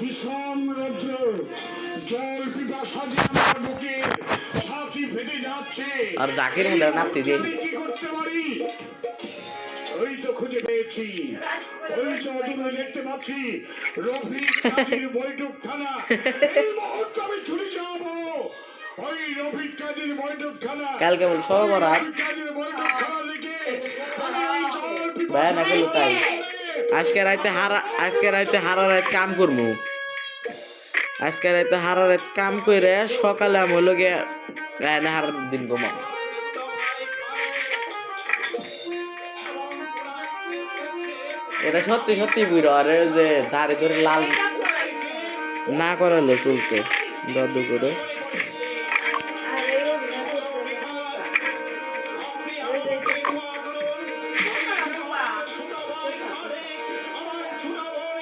ভীষণ রৌদ্র। জল পিপাসা যে আমার বুকে ছাতি ফেটে যাচ্ছে। আর জাকির মধ্যে নাপতে দিয়ে কি করতে পারি? ওই তো খুঁজে পেয়েছি। ওই তো অদূরে দেখতে পাচ্ছি। রফিক কাজীর বৈঠকখানা এই মুহূর্তে আমি ছুটে যাব। ওই রফিক কাজীর বৈঠকখানা কালকে বল সব রফিক কাজীর বৈঠকখানা লিখে আমি ওই জল ভাই না তাই আজকে রাইতে হারা আজকে রাইতে হারা রাত কাম করব আজকে রাইতে হারা রাত কাম করে সকালে আমি হলো গিয়ে হারার দিন ঘুমা এটা সত্যি সত্যি বুড়ো আরে যে দাড়ি ধরে লাল না করালো চুলকে দাদু করে।